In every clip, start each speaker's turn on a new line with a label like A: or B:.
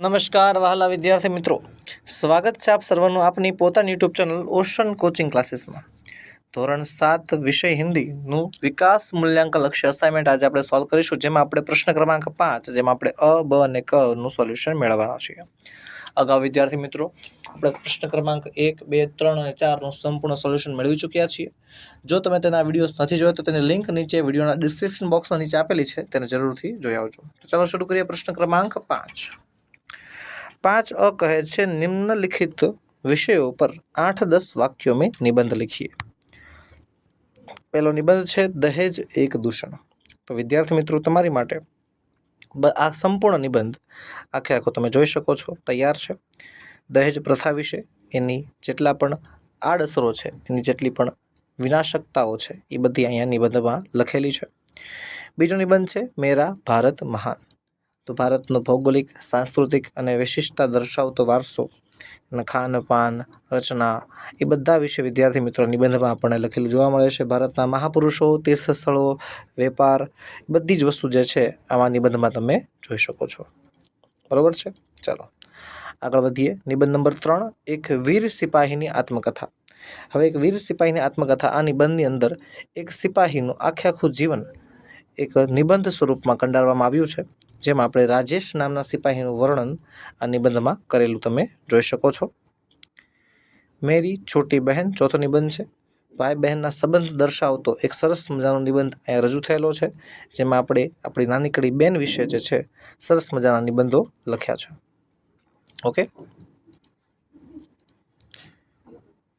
A: નમસ્કાર વહાલા વિદ્યાર્થી મિત્રો. સ્વાગત છે આપ સર્વનું આપની પોતાની યુટ્યુબ ચેનલ ઓશન કોચિંગ ક્લાસીસમાં. ધોરણ સાત, વિષય હિન્દીનું વિકાસ મૂલ્યાંકન લક્ષ્ય અસાઇનમેન્ટ આજે આપણે સોલ્વ કરીશું, જેમાં આપણે પ્રશ્ન ક્રમાંક પાંચ, જેમાં આપણે અ, બ અને ક નું સોલ્યુશન મેળવવાના છીએ. અગાઉ વિદ્યાર્થી મિત્રો, આપણે પ્રશ્ન ક્રમાંક એક, બે, ત્રણ અને ચારનું સંપૂર્ણ સોલ્યુશન મેળવી ચૂક્યા છીએ. જો તમે તેના વિડીયોઝ નથી જોયા, તો તેની લિંક નીચે વિડીયોના ડિસ્ક્રિપ્શન બોક્સમાં નીચે આપેલી છે, તેને જરૂરથી જોઈ આવજો. તો ચાલો શરૂ કરીએ પ્રશ્ન ક્રમાંક પાંચ. પાંચ અ કહે છે, નિમ્નલિખિત વિષયો પર આઠ દસ વાક્યો મેં નિબંધ લખીએ. પહેલો નિબંધ છે, દહેજ એક દૂષણ. તો વિદ્યાર્થી મિત્રો, તમારી માટે આ સંપૂર્ણ નિબંધ આખે આખો તમે જોઈ શકો છો, તૈયાર છે. દહેજ પ્રથા વિશે, એની જેટલા પણ આડઅસરો છે, એની જેટલી પણ વિનાશકતાઓ છે, એ બધી અહીંયા નિબંધમાં લખેલી છે. બીજો નિબંધ છે, મેરા ભારત મહાન. તો ભારતનો ભૌગોલિક, સાંસ્કૃતિક અને વિશિષ્ટતા દર્શાવતો વારસો અને ખાનપાન રચના, એ બધા વિશે વિદ્યાર્થી મિત્રો નિબંધમાં આપણને લખેલું જોવા મળે છે. ભારતના મહાપુરુષો તીર્થ સ્થળો વેપાર બધી જ વસ્તુ જે છે, આવા નિબંધમાં તમે જોઈ શકો છો. બરાબર છે? ચાલો, આગળ વધીએ. નિબંધ નંબર ત્રણ, એક વીર સિપાહીની આત્મકથા. હવે એક વીર સિપાહીની આત્મકથા, આ નિબંધની અંદર એક સિપાહીનું આખે આખું જીવન એક નિબંધ સ્વરૂપમાં કંડારવામાં આવ્યું છે, જેમાં આપણે રાજેશ નામના સિપાહીનું વર્ણન આ નિબંધમાં કરેલું તમે જોઈ શકો છો. મેરી છોટી બહેન ચોથો નિબંધ છે. ભાઈ બહેનના સંબંધ દર્શાવતો એક સરસ મજાનો નિબંધ અહીંયા રજૂ થયેલો છે, જેમાં આપણે આપણી નાનીકડી બેન વિશે જે છે, સરસ મજાના નિબંધો લખ્યા છે. ઓકે?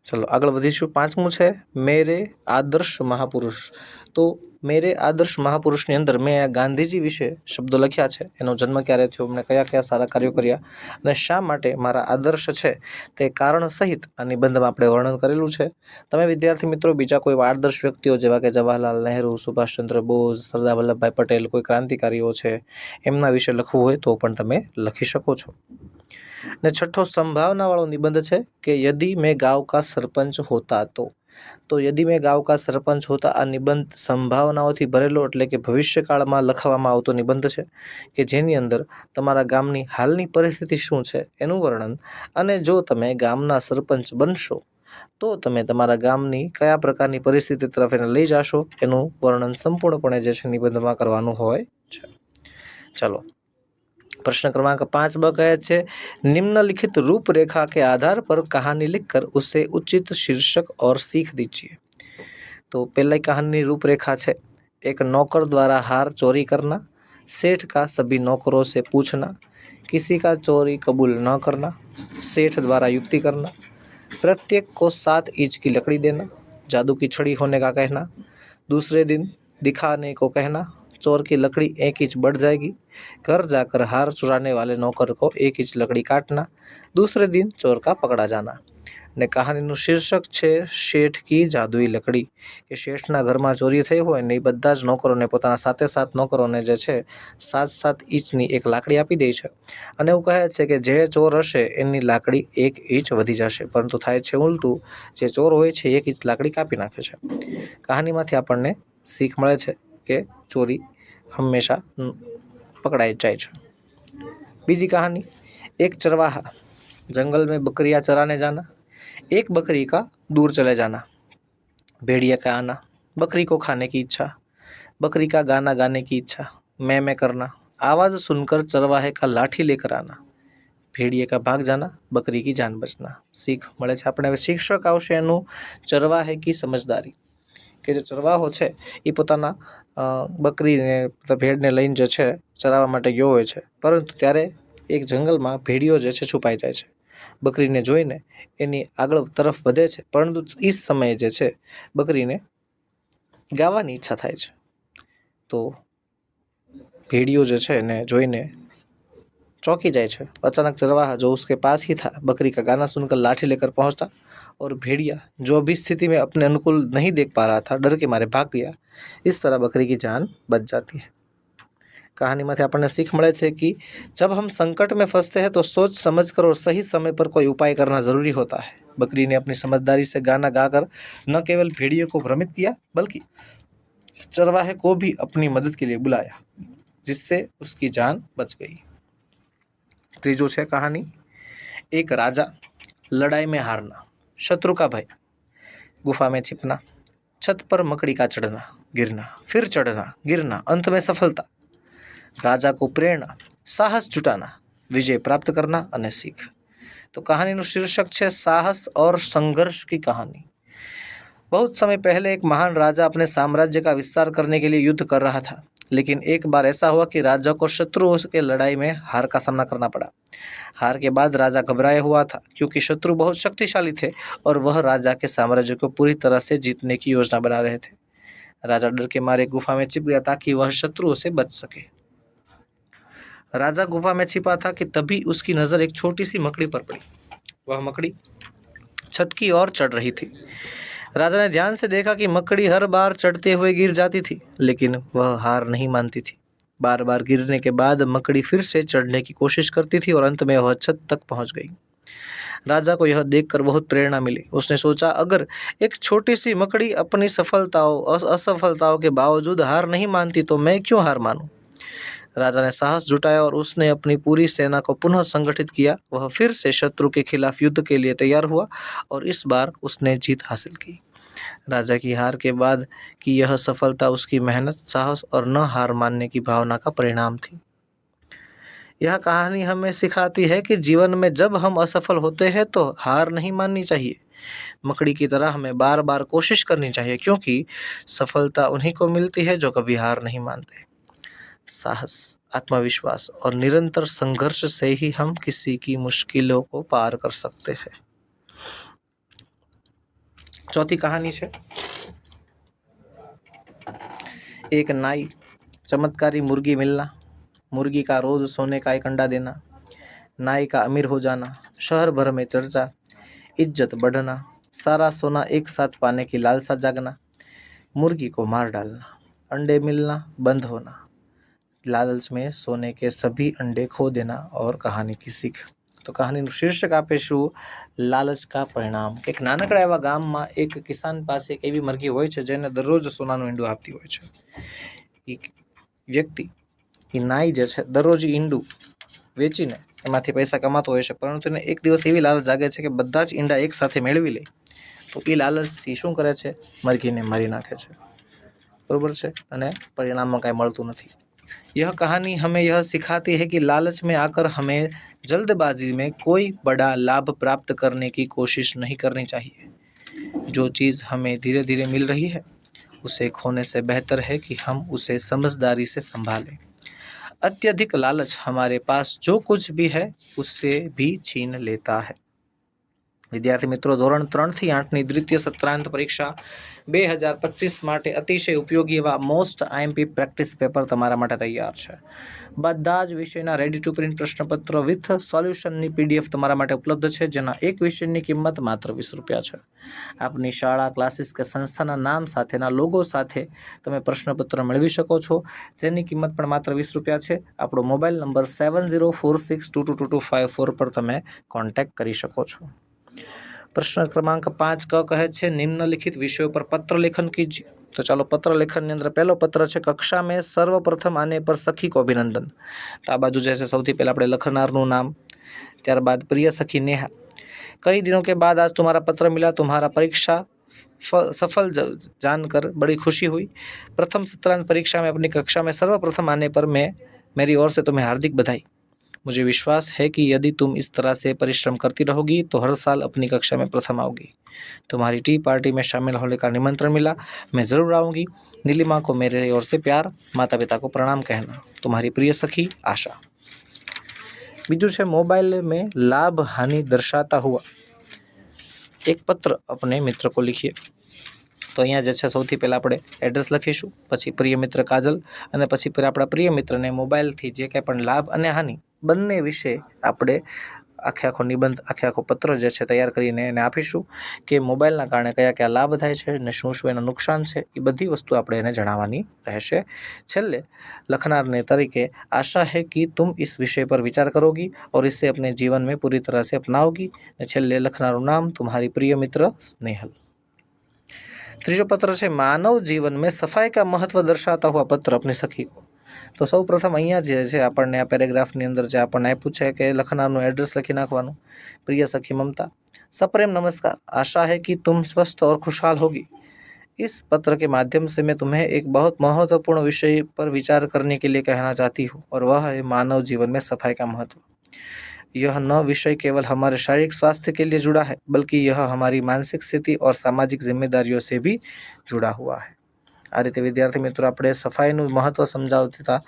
A: ચલો, આગળ વધીશું. પાંચમું છે, મેરે આદર્શ મહાપુરુષ. તો મેરે આદર્શ મહાપુરુષની અંદર મેં આ ગાંધીજી વિશે શબ્દો લખ્યા છે. એનો જન્મ ક્યારે થયો એમણે કયા કયા સારા કાર્યો કર્યા અને શા માટે મારા આદર્શ છે તે કારણ સહિત આ નિબંધમાં આપણે વર્ણન કરેલું છે. તમે વિદ્યાર્થી મિત્રો, બીજા કોઈ આદર્શ વ્યક્તિઓ જેવા કે જવાહરલાલ નહેરુ, સુભાષચંદ્ર બોઝ, સરદાર વલ્લભભાઈ પટેલ, કોઈ ક્રાંતિકારીઓ છે, એમના વિશે લખવું હોય તો પણ તમે લખી શકો છો. ને છઠ્ઠો સંભાવનાવાળો નિબંધ છે કે યદી મેં ગાંવ કા સરપંચ હોતા તો. તો યદિ મેં ગાંવ કા સરપંચ હોતા આ નિબંધ સંભાવનાઓથી ભરેલો એટલે કે ભવિષ્યકાળમાં લખવામાં આવતો નિબંધ છે કે જેની અંદર તમારા ગામની હાલની પરિસ્થિતિ શું છે એનું વર્ણન અને જો તમે ગામના સરપંચ બનશો, તો તમે તમારા ગામની કયા પ્રકારની પરિસ્થિતિ તરફ એને લઈ જાશો એનું વર્ણન સંપૂર્ણપણે જે છે નિબંધમાં કરવાનું હોય છે. ચલો. प्रश्न क्रमांक पाँच ब कहे છે निम्नलिखित रूपरेखा के आधार पर कहानी लिखकर उसे उचित शीर्षक और सीख दीजिए। तो पहली कहानी रूपरेखा છે एक नौकर द्वारा हार चोरी करना, सेठ का सभी नौकरों से पूछना, किसी का चोरी कबूल न करना, सेठ द्वारा युक्ति करना, प्रत्येक को सात इंच की लकड़ी देना, जादू की छड़ी होने का कहना, दूसरे दिन दिखाने को कहना चोर की लकड़ी एक इंच बढ़ जाएगी घर जाकर हार चुराने वाले नौकर को एक इंच लकड़ी काटना दूसरे दिन चोर का पकड़ा जाना ને કહાનીનું શીર્ષક છે શેઠ કી જાદુઈ લકડી કે શેઠના ઘરમાં ચોરી થઈ હોય ને એ બધા જ નોકરોને પોતાના સાતે સાત નોકરોને જે છે સાત સાત ઇંચની એક લાકડી આપી દે છે અને એવું કહે છે કે જે ચોર હશે એની લાકડી એક ઇંચ વધી જશે પરંતુ થાય છે ઉલટું જે ચોર હોય છે એક ઇંચ લાકડી કાપી નાખે છે કહાનીમાંથી આપણને શીખ મળે છે કે ચોરી હંમેશા ન- પકડાઈ જ જાય છે બીજી कहानी एक चरवाहा जंगल में बकरियां चराने जाना एक बकरी का दूर चले जाना भेड़िया का आना बकरी को खाने की इच्छा बकरी का गाना गाने की इच्छा मैं मैं करना आवाज़ सुनकर चरवाहे का लाठी लेकर आना भेड़िए का भाग जाना बकरी की जान बचना શીખ મળે છે આપણે હવે શિક્ષક આવશે એનું ચરવાહે કી સમજદારી કે જે ચરવાહો છે એ પોતાના અ, બકરીને મતલબ ભેડને લઈને જે છે ચરાવવા માટે ગયો હોય છે પરંતુ ત્યારે એક જંગલમાં ભેડીઓ જે છે છુપાઈ જાય છે બકરીને જોઈને એની આગળ તરફ વધે છે પરંતુ એ જ સમયે જે છે બકરીને ગાવાની ઈચ્છા થાય છે તો भेड़ियो जो है ने જોઈને चौंकी जाए છે अचानक चरवाहा जो उसके पास ही था बकरी का गाना सुनकर लाठी लेकर पहुंचता और भेड़िया जो अभी स्थिति में अपने अनुकूल नहीं देख पा रहा था डर के मारे भाग गया इस तरह बकरी की जान बच जाती है કહાનીમાંથી આપણને શીખ મળે છે कि जब हम संकट में फंसते हैं तो सोच समझ कर और सही समय पर कोई उपाय करना ज़रूरी होता है बकरी ने अपनी समझदारी से गाना गाकर न केवल भेड़िए को भ्रमित किया बल्कि चरवाहे को भी अपनी मदद के लिए बुलाया जिससे उसकी जान बच गई ત્રીજું છે કહાની एक राजा लड़ाई में हारना शत्रु का भय गुफा में छिपना छत पर मकड़ी का चढ़ना गिरना फिर चढ़ना गिरना अंत में सफलता राजा को प्रेरणा साहस जुटाना विजय प्राप्त करना અને શીખ तो कहानी નું शीर्षक છે साहस और संघर्ष की कहानी बहुत समय पहले एक महान राजा अपने साम्राज्य का विस्तार करने के लिए युद्ध कर रहा था लेकिन एक बार ऐसा हुआ कि राजा को शत्रुओं के लड़ाई में हार का सामना करना पड़ा। हार के बाद राजा घबराया हुआ था क्योंकि शत्रु बहुत शक्तिशाली थे और वह राजा के साम्राज्य को पूरी तरह से जीतने की योजना बना रहे थे। राजा डर के मारे गुफा में छिप गया ताकि वह शत्रुओं से बच सके। राजा गुफा में छिपा था कि तभी उसकी नज़र एक छोटी सी मकड़ी पर पड़ी। वह मकड़ी छत की ओर चढ़ रही थी। राजा ने ध्यान से देखा कि मकड़ी हर बार चढ़ते हुए गिर जाती थी, लेकिन वह हार नहीं मानती थी। बार बार गिरने के बाद मकड़ी फिर से चढ़ने की कोशिश करती थी और अंत में वह छत तक पहुँच गई। राजा को यह देखकर बहुत प्रेरणा मिली। उसने सोचा, अगर एक छोटी सी मकड़ी अपनी सफलताओं अस- असफलताओं के बावजूद हार नहीं मानती तो मैं क्यों हार मानूं? राजा ने साहस जुटाया और उसने अपनी पूरी सेना को पुनः संगठित किया। वह फिर से शत्रु के खिलाफ युद्ध के लिए तैयार हुआ और इस बार उसने जीत हासिल की। राजा की हार के बाद की यह सफलता उसकी मेहनत, साहस और न हार मानने की भावना का परिणाम थी। यह कहानी हमें सिखाती है कि जीवन में जब हम असफल होते हैं तो हार नहीं माननी चाहिए। मकड़ी की तरह हमें बार बार कोशिश करनी चाहिए, क्योंकि सफलता उन्हीं को मिलती है जो कभी हार नहीं मानते। साहस, आत्मविश्वास और निरंतर संघर्ष से ही हम किसी की मुश्किलों को पार कर सकते हैं। चौथी कहानी है एक नाई, चमत्कारी मुर्गी मिलना, मुर्गी का रोज सोने का एक अंडा देना, नाई का अमीर हो जाना, शहर भर में चर्चा, इज़्ज़त बढ़ना, सारा सोना एक साथ पाने की लालसा जागना, मुर्गी को मार डालना, अंडे मिलना, बंद होना। લાલચ में सोने के सभी अंडे खो देना और कहानी की सीख તો કહાનીનું શીર્ષક આપે શું લાલચ કા પરિણામ એક નાનકડા એવા ગામમાં એક કિસાન પાસે એક એવી મરઘી હોય છે જેને દરરોજ સોનાનું ઈંડું આપતી હોય છે એ વ્યક્તિ એ નાઈ જે છે દરરોજ ઈ ઈંડું વેચીને એમાંથી પૈસા કમાતો હોય છે પરંતુ એને એક દિવસ એવી લાલચ જાગે છે કે બધા જ ઈંડા એક સાથે મેળવી લે તો એ લાલચથી શું કરે છે મરઘીને મારી નાખે છે બરોબર છે અને પરિણામમાં કાંઈ મળતું નથી यह कहानी हमें यह सिखाती है कि लालच में आकर हमें जल्दबाजी में कोई बड़ा लाभ प्राप्त करने की कोशिश नहीं करनी चाहिए। जो चीज़ हमें धीरे धीरे मिल रही है, उसे खोने से बेहतर है कि हम उसे समझदारी से संभालें। अत्यधिक लालच हमारे पास जो कुछ भी है, उससे भी छीन लेता है। વિદ્યાર્થી મિત્રો, ધોરણ ત્રણથી આઠની દ્વિતીય સત્રાંત પરીક્ષા બે હજાર પચીસ માટે અતિશય ઉપયોગી એવા મોસ્ટ આઈએમપી પ્રેક્ટિસ પેપર તમારા માટે તૈયાર છે. બધા જ વિષયના રેડી ટુ પ્રિન્ટ પ્રશ્નપત્રો વિથ સોલ્યુશનની પીડીએફ તમારા માટે ઉપલબ્ધ છે, જેના એક વિષયની કિંમત માત્ર વીસ રૂપિયા છે. આપની શાળા ક્લાસીસ કે સંસ્થાના નામ સાથેના લોગો સાથે તમે પ્રશ્નપત્ર મેળવી શકો છો. જેની કિંમત પણ માત્ર વીસ રૂપિયા છે. આપણો mobile number seven zero four six two two two two five four પર તમે કોન્ટેક્ટ કરી શકો છો. प्रश्न क्रमांक पाँच क कहे निम्नलिखित विषय पर पत्र लेखन कीजिए। तो चलो, पत्र लेखन अंदर पहले पत्र है कक्षा में सर्वप्रथम आने पर सखी को अभिनंदन तो आ बाजू जैसे सौ पहले अपने लखनार नाम त्यारबाद प्रिय सखी नेहा कई दिनों के बाद आज तुम्हारा पत्र मिला तुम्हारा परीक्षा सफल जानकर बड़ी खुशी हुई प्रथम सत्रांत परीक्षा में अपनी कक्षा में सर्वप्रथम आने पर मैं मेरी ओर से तुम्हें हार्दिक बधाई मुझे विश्वास है कि यदि तुम इस तरह से परिश्रम करती रहोगी तो हर साल अपनी कक्षा में प्रथम आओगी तुम्हारी टी पार्टी में शामिल होने का निमंत्रण मिला मैं ज़रूर आऊँगी नीलिमा को मेरे ओर से प्यार माता पिता को प्रणाम कहना तुम्हारी प्रिय सखी आशा બીજું છે મોબાઈલ में लाभ हानि दर्शाता हुआ એક પત્ર अपने મિત્ર को लिखिए તો અહીંયા જે છે સૌથી પહેલાં આપણે એડ્રેસ લખીશું પછી પ્રિય મિત્ર કાજલ અને પછી પહેલાં આપણા પ્રિય મિત્રને મોબાઈલથી જે કાંઈ પણ લાભ અને હાનિ બંને વિશે આપણે આખે આખો નિબંધ, આખે આખો પત્ર જે છે તૈયાર કરીને એને આપીશું કે મોબાઈલના કારણે કયા કયા લાભ થાય છે અને શું શું એનું નુકસાન છે, એ બધી વસ્તુ આપણે એને જણાવવાની રહેશે. છેલ્લે લખનારને તરીકે આશા હે કે તુમ ઇસ વિષય પર વિચાર કરોગી ઓર ઇસે અપને જીવન મેં પૂરી તરહ સે અપનાવોગી. અને છેલ્લે લખનારનું નામ તુમ્હારી પ્રિય મિત્ર સ્નેહલ. ત્રીજો પત્ર છે, માનવ જીવન મેં સફાઈ કા મહત્વ દર્શાતા હુઆ પત્ર અપને સખી કો. તો સૌ પ્રથમ અહીંયા જે છે આપણને આ પેરેગ્રાફની અંદર જે આપણને આપ્યું છે કે લખનારનું એડ્રેસ લખી નાખવાનું પ્રિય સખી મમતા सप्रेम नमस्कार आशा है कि तुम स्वस्थ और खुशहाल होगी इस पत्र के माध्यम से मैं तुम्हें एक बहुत महत्वपूर्ण विषय पर विचार करने के लिए कहना चाहती हूँ और वह है मानव जीवन में सफाई का महत्व यह न विषय केवल हमारे शारीरिक स्वास्थ्य के लिए जुड़ा है बल्कि यह हमारी मानसिक स्थिति और सामाजिक जिम्मेदारियों से भी जुड़ा हुआ है આ રીતે વિદ્યાર્થી મિત્રો આપણે સફાઈનું મહત્ત્વ સમજાવતા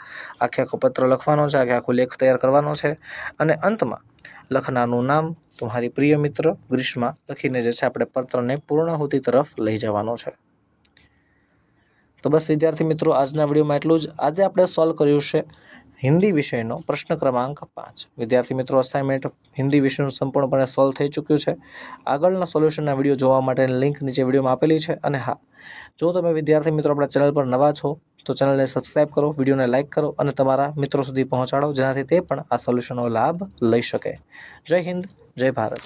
A: આખે આખો પત્ર લખવાનો છે, આખે આખો લેખ તૈયાર કરવાનો છે અને અંતમાં લખનારનું નામ તમારી પ્રિય મિત્ર ગ્રીષ્મા લખીને જે છે આપણે પત્રને પૂર્ણાહુતિ તરફ લઈ જવાનો છે. તો બસ વિદ્યાર્થી મિત્રો, આજના વિડીયોમાં એટલું જ. આજે આપણે સોલ્વ કર્યું છે હિન્દી વિષયનો પ્રશ્ન ક્રમાંક પાંચ. વિદ્યાર્થી મિત્રો અસાઇનમેન્ટ હિન્દી વિષયનું સંપૂર્ણપણે સોલ્વ થઈ ચૂક્યું છે. આગળના સોલ્યુશનના વીડિયો જોવા માટેની લિંક નીચે વિડીયોમાં આપેલી છે. અને હા, જો તમે વિદ્યાર્થી મિત્રો આપણા ચેનલ પર નવા છો, તો ચેનલને સબસ્ક્રાઇબ કરો વિડીયોને લાઇક કરો અને તમારા મિત્રો સુધી પહોંચાડો, જેનાથી તે પણ આ સોલ્યુશનનો લાભ લઈ શકે. જય હિન્દ, જય ભારત.